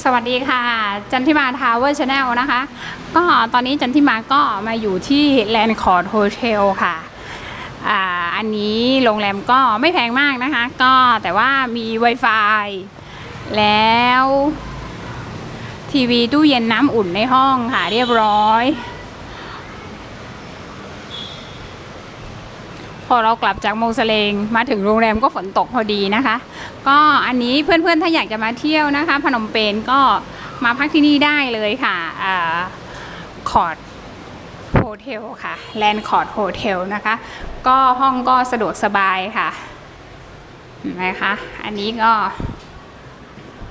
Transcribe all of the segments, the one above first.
สวัสดีค่ะ จันทิมาทาวเวอร์ชาแนลนะคะ ก็ตอนนี้จันทิมาก็มาอยู่ที่แลนด์คอร์ดโฮเทลค่ะอ่าอันนี้โรงแรมก็ไม่แพงมากนะคะ ก็แต่ว่ามี Wi-Fi แล้วทีวีตู้เย็นน้ำอุ่นในห้องค่ะเรียบร้อย อเรากลับจากโมงสเลงมาถึงโรงแรมก็ฝนตกพอดีนะคะ ก็อันนี้เพื่อนๆถ้าอยากจะมาเที่ยวนะคะ พนมเปญก็มาพักที่นี่ได้เลยค่ะคอร์ดโฮเทลค่ะแลนด์คอร์ดโฮเทลนะคะ ก็ห้องก็สะดวกสบายค่ะเห็นไหมคะอันนี้ก็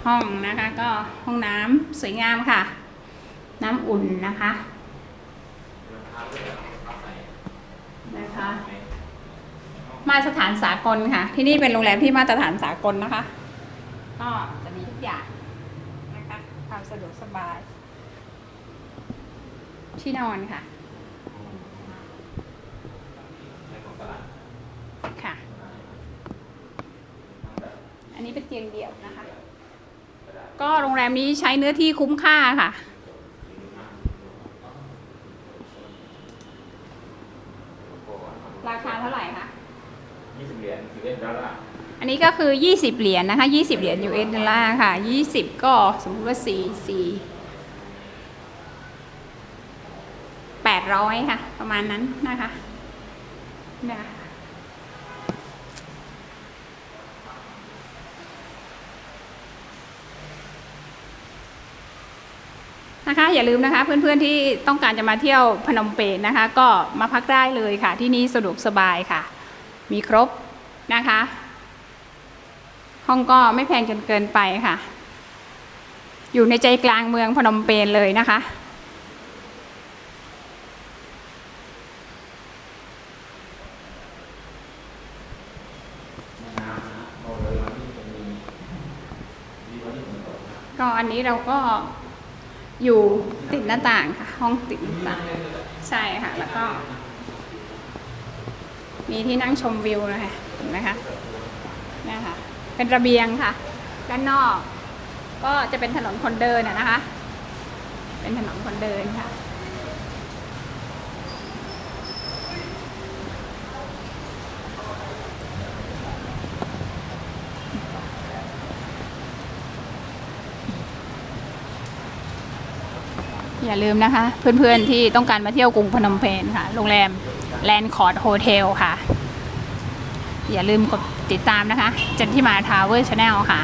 ห้องนะคะก็ห้องน้ำสวยงามค่ะ น้ำอุ่นนะคะนะคะ มาตรฐานสากลค่ะ ที่นี่เป็นโรงแรมที่มาตรฐานสากลนะคะ ก็จะมีทุกอย่างนะคะความสะดวกสบาย ที่นอนค่ะ ค่ะ อันนี้เป็นเตียงเดี่ยวนะคะ ก็โรงแรมนี้ใช้เนื้อที่คุ้มค่าค่ะราคาเท่าไหร่คะ ยี่สิบเหรียญยูเอสดอลลาร์อันนี้ก็คือ 20 เหรียญนะคะ 20 เหรียญ US ดอลลาร์ค่ะ 20 ก็สมมติว่า 4 4 800 ค่ะ ประมาณนั้นนะคะนะคะนะคะอย่าลืมนะคะเพื่อนๆที่ต้องการจะมาเที่ยวพนมเปญนะคะ ก็มาพักได้เลยค่ะที่นี่สะดวกสบายค่ะ มีครบนะคะ ห้องก็ไม่แพงจนเกินไปค่ะ อยู่ในใจกลางเมืองพนมเปญเลยนะคะ ก็อันนี้เราก็อยู่ติดหน้าต่างค่ะ ห้องติดหน้าต่าง ใช่ค่ะ แล้วก็ มีที่นั่งชมวิวนะคะเห็นไหมคะนี่ค่ะ เป็นระเบียงค่ะ ด้านนอก ก็จะเป็นถนนคนเดินนะคะ เป็นถนนคนเดินค่ะอย่าลืมนะคะ เพื่อนๆที่ต้องการมาเที่ยวกรุงพนมเปญค่ะ โรงแรม แลนด์คอร์ดโฮเทลค่ะ อย่าลืมกดติดตามนะคะ จันทิมาทาวเวอร์ชาแนลค่ะ